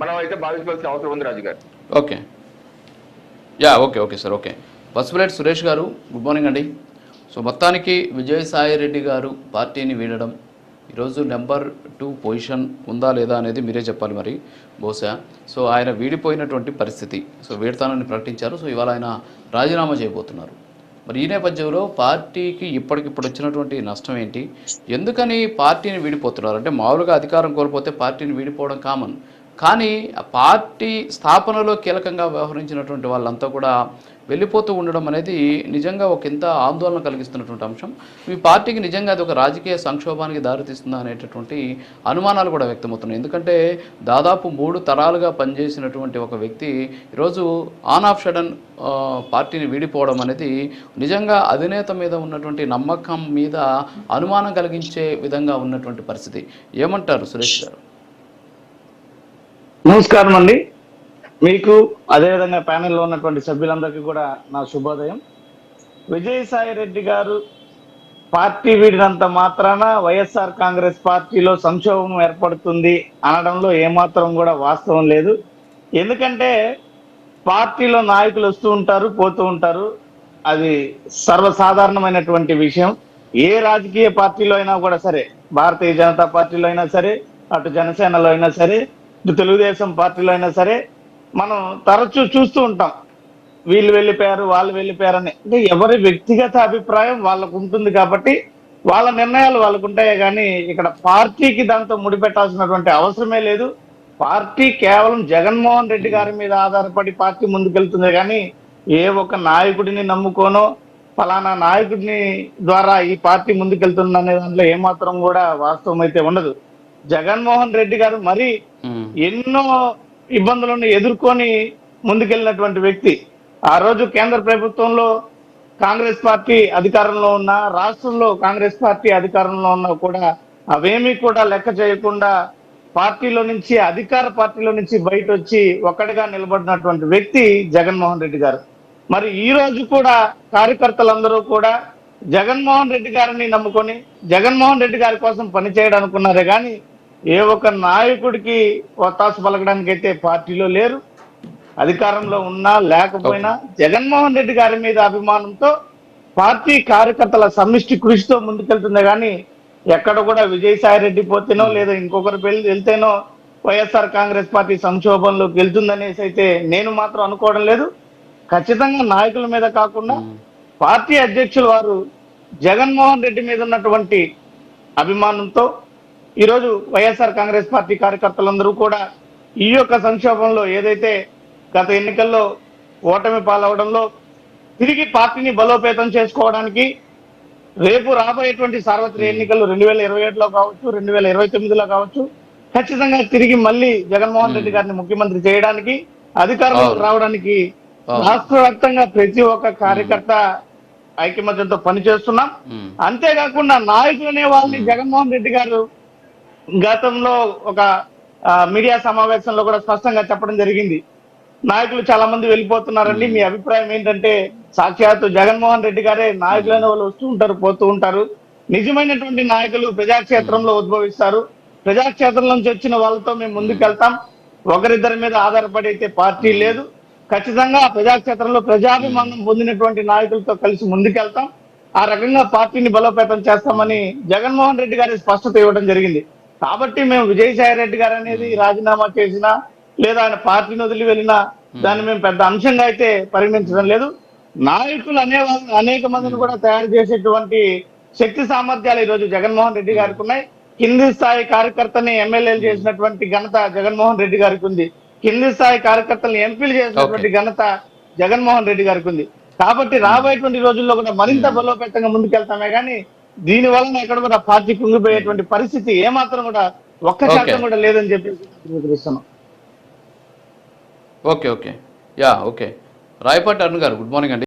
మనం అయితే భావించవలసిన అవసరం ఉంది రాజు గారు okay. Yeah okay okay sir okay. Pasupuleti Suresh గారు గుడ్ మార్నింగ్ అండి. సో మొత్తానికి విజయసాయి రెడ్డి గారు పార్టీని వీడడం ఈరోజు నెంబర్ టూ పొజిషన్ ఉందా లేదా అనేది మీరే చెప్పాలి మరి బహుశా. సో ఆయన వీడిపోయినటువంటి పరిస్థితి సో వీడతానని ప్రకటించారు. సో ఇవాళ ఆయన రాజీనామా చేయబోతున్నారు. మరి ఈ నేపథ్యంలో పార్టీకి ఇప్పటికిప్పుడు వచ్చినటువంటి నష్టం ఏంటి? ఎందుకని పార్టీని వీడిపోతున్నారు? అంటే మామూలుగా అధికారం కోల్పోతే పార్టీని వీడిపోవడం కామన్. కానీ ఆ పార్టీ స్థాపనలో కీలకంగా వ్యవహరించినటువంటి వాళ్ళంతా కూడా వెళ్ళిపోతూ ఉండడం అనేది నిజంగా ఒక ఎంత ఆందోళన కలిగిస్తున్నటువంటి అంశం. ఈ పార్టీకి నిజంగా అది ఒక రాజకీయ సంక్షోభానికి దారితీస్తుందా అనేటటువంటి అనుమానాలు కూడా వ్యక్తమవుతున్నాయి. ఎందుకంటే దాదాపు మూడు తరాలుగా పనిచేసినటువంటి ఒక వ్యక్తి ఈరోజు ఆన్ ఆఫ్ షడన్ పార్టీని వీడిపోవడం అనేది నిజంగా అధినేత మీద ఉన్నటువంటి నమ్మకం మీద అనుమానం కలిగించే విధంగా ఉన్నటువంటి పరిస్థితి. ఏమంటారు సురేష్ గారు? నమస్కారం అండి మీకు అదేవిధంగా ప్యానెల్లో ఉన్నటువంటి సభ్యులందరికీ కూడా నా శుభోదయం. విజయసాయి రెడ్డి గారు పార్టీ వీడినంత మాత్రాన వైఎస్ఆర్ కాంగ్రెస్ పార్టీలో సంక్షోభం ఏర్పడుతుంది అనడంలో ఏమాత్రం కూడా వాస్తవం లేదు. ఎందుకంటే పార్టీలో నాయకులు వస్తూ ఉంటారు పోతూ ఉంటారు. అది సర్వసాధారణమైనటువంటి విషయం. ఏ రాజకీయ పార్టీలో అయినా కూడా సరే భారతీయ జనతా పార్టీలో అయినా సరే అటు జనసేనలో అయినా సరే తెలుగుదేశం పార్టీలో అయినా సరే మనం తరచూ చూస్తూ ఉంటాం. వీళ్ళు వెళ్ళిపోయారు వాళ్ళు వెళ్ళిపోయారని. అంటే ఎవరి వ్యక్తిగత అభిప్రాయం వాళ్ళకు ఉంటుంది కాబట్టి వాళ్ళ నిర్ణయాలు వాళ్ళకు ఉంటాయే కానీ ఇక్కడ పార్టీకి దాంతో ముడిపెట్టాల్సినటువంటి అవసరమే లేదు. పార్టీ కేవలం జగన్మోహన్ రెడ్డి గారి మీద ఆధారపడి పార్టీ ముందుకెళ్తుంది కానీ ఏ ఒక్క నాయకుడిని నమ్ముకోనో ఫలానా నాయకుడిని ద్వారా ఈ పార్టీ ముందుకెళ్తుందనే దాంట్లో ఏమాత్రం కూడా వాస్తవం అయితే ఉండదు. జగన్మోహన్ రెడ్డి గారు మరీ ఎన్నో ఇబ్బందులను ఎదుర్కొని ముందుకెళ్ళినటువంటి వ్యక్తి. ఆ రోజు కేంద్ర ప్రభుత్వంలో కాంగ్రెస్ పార్టీ అధికారంలో ఉన్న రాష్ట్రంలో కాంగ్రెస్ పార్టీ అధికారంలో ఉన్నా కూడా అవేమీ కూడా లెక్క చేయకుండా పార్టీలో నుంచి అధికార పార్టీలో నుంచి బయట వచ్చి ఒక్కడిగా నిలబడినటువంటి వ్యక్తి జగన్మోహన్ రెడ్డి గారు. మరి ఈ రోజు కూడా కార్యకర్తలందరూ కూడా జగన్మోహన్ రెడ్డి గారిని నమ్ముకొని జగన్మోహన్ రెడ్డి గారి కోసం పనిచేయడం అనుకున్నారే కానీ ఏ ఒక్క నాయకుడికి ఒత్తాసు పలకడానికి అయితే పార్టీలో లేరు. అధికారంలో ఉన్నా లేకపోయినా జగన్మోహన్ రెడ్డి గారి మీద అభిమానంతో పార్టీ కార్యకర్తల సమిష్టి కృషితో ముందుకెళ్తుంది కానీ ఎక్కడ కూడా విజయసాయి రెడ్డి పోతేనో లేదా ఇంకొకరు పెళ్ళి వెళ్తేనో వైఎస్ఆర్ కాంగ్రెస్ పార్టీ సంక్షోభంలోకి వెళ్తుందనేసి అయితే నేను మాత్రం అనుకోవడం లేదు. ఖచ్చితంగా నాయకుల మీద కాకుండా పార్టీ అధ్యక్షులు వారు జగన్మోహన్ రెడ్డి మీద ఉన్నటువంటి అభిమానంతో ఈరోజు వైఎస్ఆర్ కాంగ్రెస్ పార్టీ కార్యకర్తలందరూ కూడా ఈ యొక్క సంక్షోభంలో ఏదైతే గత ఎన్నికల్లో ఓటమి పాలవడంలో తిరిగి పార్టీని బలోపేతం చేసుకోవడానికి రేపు రాబోయేటువంటి సార్వత్రిక ఎన్నికలు రెండు వేల ఇరవై ఏడులో కావచ్చు రెండు వేల ఇరవై తొమ్మిదిలో కావచ్చు ఖచ్చితంగా తిరిగి మళ్ళీ జగన్మోహన్ రెడ్డి గారిని ముఖ్యమంత్రి చేయడానికి అధికారంలోకి. రావడానికి. రాష్ట్ర వ్యాప్తంగా ప్రతి ఒక్క కార్యకర్త ఐక్యమత్యంతో పనిచేస్తున్నాం. అంతేకాకుండా నాయకులు అనే వాళ్ళని జగన్మోహన్ రెడ్డి గారు గతంలో ఒక మీడియా సమావేశంలో కూడా స్పష్టంగా చెప్పడం జరిగింది. నాయకులు చాలా మంది వెళ్ళిపోతున్నారండి. మీ అభిప్రాయం ఏంటంటే సాక్షాత్తు జగన్మోహన్ రెడ్డి గారే నాయకులైన వాళ్ళు వస్తూ ఉంటారు పోతూ ఉంటారు. నిజమైనటువంటి నాయకులు ప్రజాక్షేత్రంలో ఉద్భవిస్తారు. ప్రజాక్షేత్రం నుంచి వచ్చిన వాళ్ళతో మేము ముందుకెళ్తాం. ఒకరిద్దరి మీద ఆధారపడి అయితే పార్టీ లేదు. ఖచ్చితంగా ప్రజాక్షేత్రంలో ప్రజాభిమానం పొందినటువంటి నాయకులతో కలిసి ముందుకెళ్తాం. ఆ రకంగా పార్టీని బలోపేతం చేస్తామని జగన్మోహన్ రెడ్డి గారి స్పష్టత ఇవ్వడం జరిగింది. కాబట్టి మేము విజయసాయి రెడ్డి గారు అనేది రాజీనామా చేసినా లేదా ఆయన పార్టీని వదిలి వెళ్ళినా దాన్ని మేము పెద్ద అంశంగా అయితే పరిగణించడం లేదు. నాయకులు అనే అనేక మందిని కూడా తయారు చేసేటువంటి శక్తి సామర్థ్యాలు ఈ రోజు జగన్మోహన్ రెడ్డి గారికి ఉన్నాయి. కింది స్థాయి కార్యకర్తని ఎమ్మెల్యేలు చేసినటువంటి ఘనత జగన్మోహన్ రెడ్డి గారికి ఉంది. కింది స్థాయి కార్యకర్తలను ఎంపీలు చేసినటువంటి ఘనత జగన్మోహన్ రెడ్డి గారికి ఉంది. కాబట్టి రాబోయేటువంటి రోజుల్లో కూడా మరింత బలోపేతంగా ముందుకెళ్తామే కానీ దీని వలన ఎక్కడ కూడా పార్టీ కుంగిపోయేటువంటి పరిస్థితి ఏమాత్రం కూడా ఒక్క శాతం. కూడా లేదని తెలియజేస్తున్నాం okay okay yeah okay Rayapati Arun గారు గుడ్ మార్నింగ్ అండి.